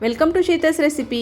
Welcome to शीतस recipe.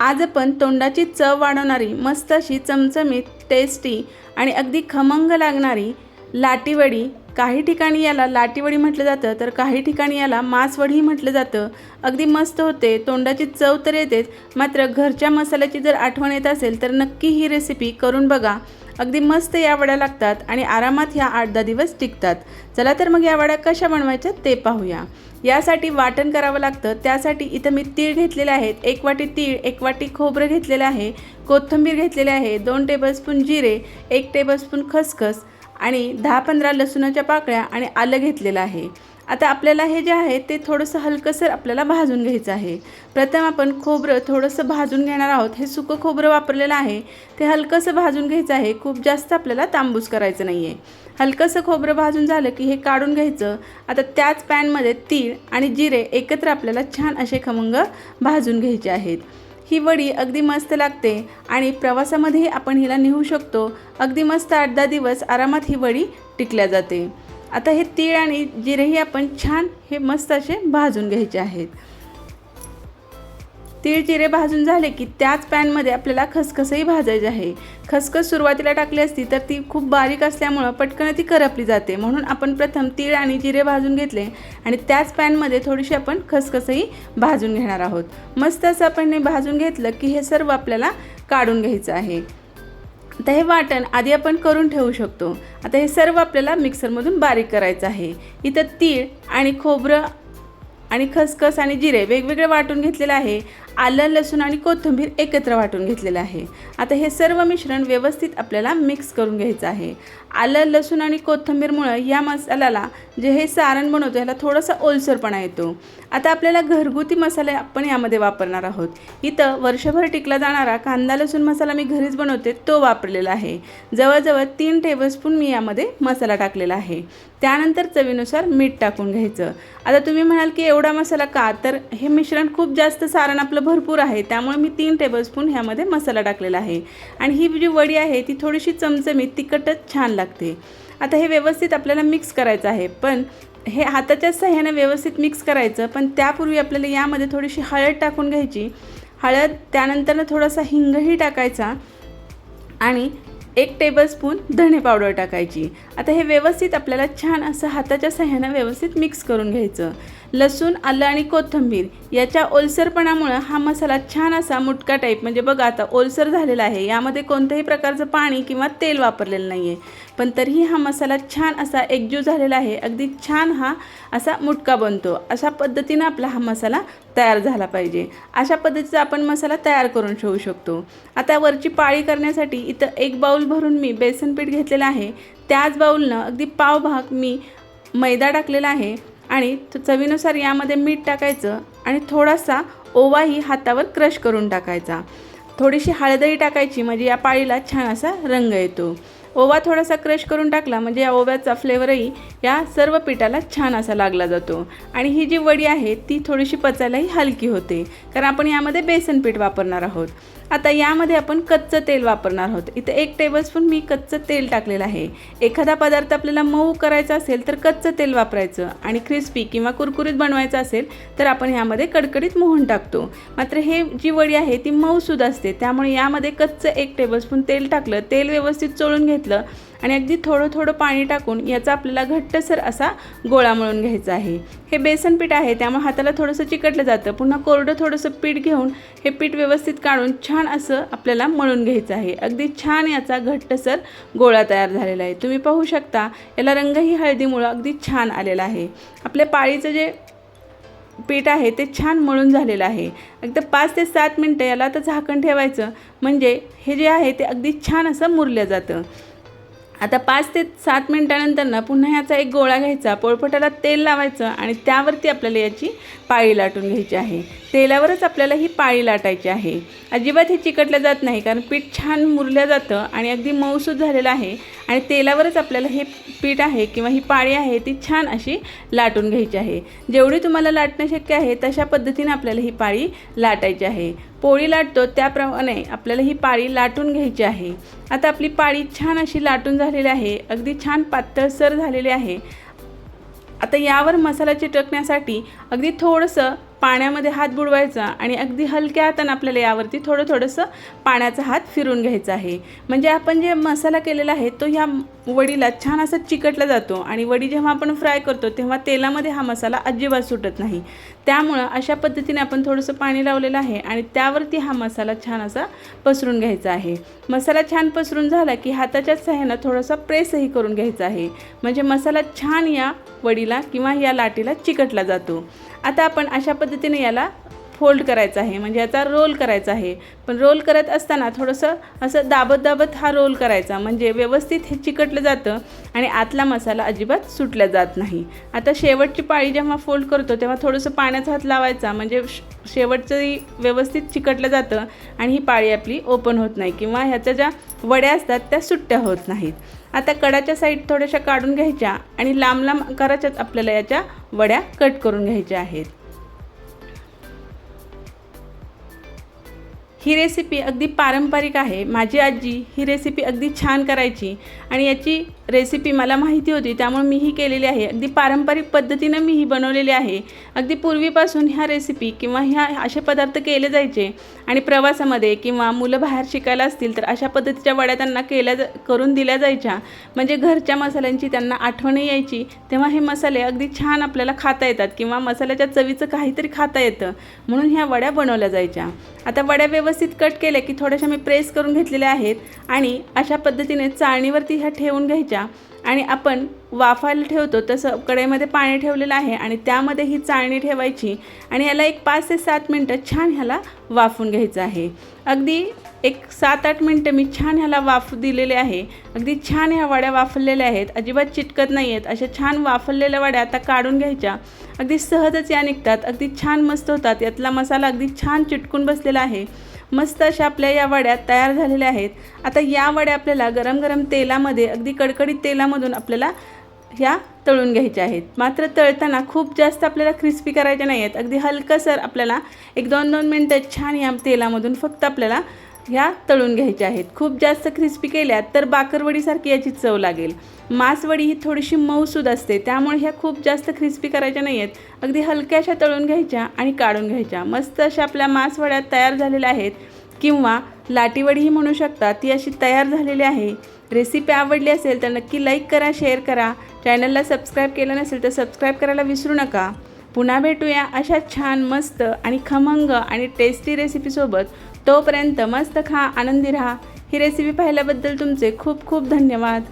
आज आपण तोंडाची चव वाढवणारी मस्त अशी चमचमीत टेस्टी आणि अगदी खमंग लागणारी लाटीवडी. काही ठिकाणी याला लाटीवडी म्हटलं जातं तर काही ठिकाणी याला मासवडीही म्हटलं जातं. अगदी मस्त होते तोंडाची चव तर येतेच मात्र घरच्या मसाल्याची जर आठवण येत असेल तर नक्की ही रेसिपी करून बघा. अगदी मस्त या वड्या लागतात आणि आरामात ह्या आठ दहा दिवस टिकतात. चला तर मग या वड्या कशा बनवायच्या ते पाहूया. यासाठी वाटण करावं लागतं. त्यासाठी इथं मी तीळ घेतलेले आहेत. एक वाटी तीळ एक वाटी खोबरं घेतलेलं आहे. कोथिंबीर घेतलेले आहे. दोन टेबलस्पून जिरे एक टेबलस्पून खसखस आणि दहा पंधरा लसूणाच्या पाकळ्या आणि आलं घेतलेलं आहे. आता आपल्याला हे जे आहे ते थोडंसं हलकंसर आपल्याला भाजून घ्यायचं आहे. प्रथम आपण खोबरं थोडंसं भाजून घेणार आहोत. हे सुकं खोबरं वापरलेलं आहे. ते हलकंसं भाजून घ्यायचं आहे. खूप जास्त आपल्याला तांबूस करायचं नाही आहे हलकंसं खोबरं भाजून झालं की हे काढून घ्यायचं. आता त्याच पॅनमध्ये तीळ आणि जिरे एकत्र आपल्याला छान असे खमंग भाजून घ्यायचे आहेत. ही वडी अगदी मस्त लागते आणि प्रवासामध्येही आपण हिला नेऊ शकतो. अगदी मस्त आठ दहा दिवस आरामात ही वडी टिकल्या जाते. आता हे तीळ आणि जिरेही आपण छान हे मस्त असे भाजून घ्यायचे आहेत. तीळ जिरे भाजून झाले की त्याच पॅनमध्ये आपल्याला खसखसही भाजायचे आहे. खसखस सुरुवातीला टाकली असती तर ती खूप बारीक असल्यामुळं पटकन ती करपली जाते. म्हणून आपण प्रथम तीळ आणि जिरे भाजून घेतले आणि त्याच पॅनमध्ये थोडीशी आपण खसखसही भाजून घेणार आहोत. मस्त असं आपण हे भाजून घेतलं की हे सर्व आपल्याला काढून घ्यायचं आहे. आता हे वाटण आधी आपण करून ठेवू शकतो. आता हे सर्व आपल्याला मिक्सरमधून बारीक करायचं आहे. इथं तीळ आणि खोबरं आणि खसखस आणि जिरे वेगवेगळे वाटून घेतलेलं आहे. आलं लसूण आणि कोथिंबीर एकत्र वाटून घेतलेलं आहे. आता हे सर्व मिश्रण व्यवस्थित आपल्याला मिक्स करून घ्यायचं आहे. आलं लसूण आणि कोथिंबीरमुळं या मसाल्याला जे हे सारण बनवतो ह्याला थोडासा ओलसरपणा येतो. आता आपल्याला घरगुती मसाले आपण यामध्ये वापरणार आहोत. इथं वर्षभर टिकला जाणारा कांदा लसूण मसाला मी घरीच बनवते तो वापरलेला आहे. जवळजवळ तीन टेबलस्पून मी यामध्ये मसाला टाकलेला आहे. त्यानंतर चवीनुसार मीठ टाकून घ्यायचं. आता तुम्ही म्हणाल की एवढा मसाला का? तर हे मिश्रण खूप जास्त सारण आपलं भरपूर आहे. त्यामुळे मी तीन टेबलस्पून ह्यामध्ये मसाला टाकलेला आहे. आणि ही जी वडी आहे ती थोडीशी चमचमीत तिखटच छान लागते. आता हे व्यवस्थित आपल्याला मिक्स करायचं आहे. पण हे हाताच्या सहाय्याने व्यवस्थित मिक्स करायचं पण त्यापूर्वी आपल्याला यामध्ये थोडीशी हळद टाकून घ्यायची. हळद त्यानंतरनं थोडासा हिंगही टाकायचा. आणि एक टेबलस्पून धणे पावडर टाकायची. आता हे व्यवस्थित आपल्याला छान असं हाताच्या सहाय्यानं व्यवस्थित मिक्स करून घ्यायचं. लसूण आलं आणि कोथिंबीर याच्या ओलसरपणामुळं हा मसाला छान असा मुटका टाईप म्हणजे बघा आता ओलसर झालेला आहे. यामध्ये कोणत्याही प्रकारचं पाणी किंवा तेल वापरलेलं नाही आहे पण तरीही हा मसाला छान असा एकजीव झालेला आहे. अगदी छान हा असा मुटका बनतो. अशा पद्धतीनं आपला हा मसाला तयार झाला पाहिजे. अशा पद्धतीचा आपण मसाला तयार करून ठेवू शकतो. आता वरची पाळी करण्यासाठी इथं एक बाऊल भरून मी बेसन पीठ घेतलेलं आहे. त्याच बाऊलनं अगदी पाव भाग मी मैदा टाकलेला आहे आणि चवीनुसार यामध्ये मीठ टाकायचं आणि थोडासा ओवाही हातावर क्रश करून टाकायचा. थोडीशी हळदही टाकायची म्हणजे या पाळीला छान असा रंग येतो. ओवा थोडासा क्रश करून टाकला म्हणजे या ओव्याचा फ्लेवरही या सर्व पिठाला छान असा लागला जातो. आणि ही जी वडी आहे ती थोडीशी पचायलाही हलकी होते कारण आपण यामध्ये बेसन पीठ वापरणार आहोत. आता यामध्ये आपण कच्चं तेल वापरणार आहोत. इथे एक टेबलस्पून मी कच्चं तेल टाकलेलं आहे. एखादा पदार्थ आपल्याला मऊ करायचा असेल तर कच्चं तेल वापरायचं. आणि क्रिस्पी किंवा कुरकुरीत बनवायचं असेल तर आपण यामध्ये कडकडीत मोहन टाकतो. मात्र हे जी वडी आहे ती मऊसूद असते. त्यामुळे यामध्ये कच्चं एक टेबलस्पून तेल टाकलं तेल व्यवस्थित चोळून घेतलं आणि अगदी थोडं थोडं पाणी टाकून याचा आपल्याला घट्टसर असा गोळा मळून घ्यायचा आहे. हे बेसन पीठ आहे त्यामुळे हाताला थोडंसं चिकटलं जातं. पुन्हा कोरडं थोडंसं पीठ घेऊन हे पीठ व्यवस्थित काढून छान असं आपल्याला मळून घ्यायचं आहे. अगदी छान याचा घट्टसर गोळा तयार झालेला आहे. तुम्ही पाहू शकता याला रंगही हळदीमुळं अगदी छान आलेला आहे. आपल्या पाळीचं जे पीठ आहे ते छान मळून झालेलं आहे. अगदी पाच ते सात मिनटं याला आता झाकण ठेवायचं. म्हणजे हे जे आहे ते अगदी छान असं मुरलं जातं. आता पाच ते सात मिनटानंतर ना पुन्हा ह्याचा एक गोळा घ्यायचा पोळपटाला तेल लावायचं आणि त्यावरती आपल्याला याची पाळी लाटून घ्यायची आहे. तेलावरच आपल्याला ही पाळी लाटायची आहे. अजिबात हे चिकटलं जात नाही कारण पीठ छान मुरलं जातं आणि अगदी मऊसूत झालेलं आहे. आणि तेलावरच आपल्याला हे पीठ आहे किंवा ही पाळी आहे ती छान अशी लाटून घ्यायची आहे. जेवढी तुम्हाला लाटणं शक्य आहे तशा पद्धतीने आपल्याला ही पाळी लाटायची आहे. पोळी लाटतो त्याप्रमाणे आपल्याला ही पाळी लाटून घ्यायची आहे. आता आपली पाळी छान अशी लाटून झालेली आहे अगदी छान पातळसर झालेली आहे. आता यावर मसाला चिटकण्यासाठी अगदी थोडंसं पाण्यामध्ये हात बुडवायचा आणि अगदी हलक्या हातानं आपल्याला यावरती थोडं थोडंसं पाण्याचा हात फिरून घ्यायचा आहे. म्हणजे आपण जे मसाला केलेला आहे तो ह्या वडीला छान असा चिकटला जातो आणि वडी जेव्हा आपण फ्राय करतो तेव्हा तेलामध्ये हा मसाला अजिबात सुटत नाही. त्यामुळं अशा पद्धतीने आपण थोडंसं पाणी लावलेलं आहे आणि त्यावरती हा मसाला छान असा पसरून घ्यायचा आहे. मसाला छान पसरून झाला की हाताच्याच सहाय्यानं थोडासा प्रेसही करून घ्यायचा आहे. म्हणजे मसाला छान या वडीला किंवा या लाटीला चिकटला जातो. आता आपण अशा पद्धतीने याला फोल्ड करायचा आहे. म्हणजे याचा रोल करायचा आहे. पण रोल करत असताना थोडंसं असं दाबत दाबत हा रोल करायचा. म्हणजे व्यवस्थित हे चिकटलं जातं आणि आतला मसाला अजिबात सुटला जात नाही. आता शेवटची पाळी जेव्हा फोल्ड करतो तेव्हा थोडंसं पाण्याचा हात लावायचा. म्हणजे श- शेवटचंही व्यवस्थित चिकटलं जातं आणि ही पाळी आपली ओपन होत नाही किंवा ह्याच्या ज्या वड्या असतात त्या सुट्ट्या होत नाहीत. आता कडाच्या साईड थोड्याशा काढून घ्यायच्या आणि लांब लांब आकाराच्याच आपल्याला याच्या वड्या कट करून घ्यायच्या आहेत. ही रेसिपी अगदी पारंपरिक आहे. माझी आजी ही रेसिपी अगदी छान करायची आणि याची रेसिपी मला माहिती होती त्यामुळे मी ही केलेली आहे. अगदी पारंपरिक पद्धतीनं मी ही बनवलेली आहे. अगदी पूर्वीपासून ह्या रेसिपी किंवा ह्या असे पदार्थ केले जायचे. आणि प्रवासामध्ये किंवा मुलं बाहेर शिकायला असतील तर अशा पद्धतीच्या वड्या त्यांना केल्या जा करून दिल्या जायच्या. म्हणजे घरच्या मसाल्यांची त्यांना आठवण यायची. तेव्हा हे मसाले अगदी छान आपल्याला खाता येतात किंवा मसाल्याच्या चवीचं काहीतरी खाता येतं. म्हणून ह्या वड्या बनवल्या जायच्या. आता वड्या व्यवस्थित कट केल्या की थोड्याशा मी प्रेस करून घेतलेल्या आहेत. आणि अशा पद्धतीने चाळणीवरती ह्या ठेवून घ्यायच्या. आणि आपण वाफायला ठेवतो तसं कढईमध्ये पाणी ठेवलेलं आहे आणि त्यामध्ये ही चाळणी ठेवायची आणि याला एक पाच ते सात मिनटं छान ह्याला वाफून घ्यायचं आहे. अगदी एक सात आठ मिनटं मी छान ह्याला वाफ दिलेले आहे. अगदी छान ह्या वड्या वाफरलेल्या आहेत. अजिबात चिटकत नाही आहेत अशा छान वाफरलेल्या वड्या आता काढून घ्यायच्या. अगदी सहजच या निघतात. अगदी छान मस्त होतात. यातला मसाला अगदी छान चिटकून बसलेला आहे. मस्त अशा आपल्या या वड्या तयार झालेल्या आहेत. आता या वड्या आपल्याला गरम गरम तेलामध्ये अगदी कडकडीत तेलामधून आपल्याला ह्या तळून घ्यायच्या आहेत. मात्र तळताना खूप जास्त आपल्याला क्रिस्पी करायच्या नाही आहेत अगदी हलकंसर आपल्याला एक दोन दोन मिनटं छान या तेलामधून फक्त आपल्याला ह्या तळून घ्यायच्या आहेत. खूप जास्त क्रिस्पी केल्या तर बाकरवडीसारखी याची चव लागेल. मासवडी ही थोडीशी मऊसूद असते त्यामुळे ह्या खूप जास्त क्रिस्पी करायच्या नाही आहेत अगदी हलक्याशा तळून घ्यायच्या आणि काढून घ्यायच्या. मस्त अशा आपल्या मासवड्या तयार झालेल्या आहेत. किंवा लाटीवडीही म्हणू शकता ती अशी तयार झालेली आहे. रेसिपी आवडली असेल तर नक्की लाईक करा शेअर करा. चॅनलला सबस्क्राईब केलं नसेल तर सबस्क्राईब करायला विसरू नका. पुन्हा भेटूया अशा छान मस्त आणि खमंग आणि टेस्टी रेसिपीसोबत तोपर्यंत मस्त खा आनंदी राहा. ही रेसिपी पाहिल्याबद्दल तुमचे खूप खूप धन्यवाद.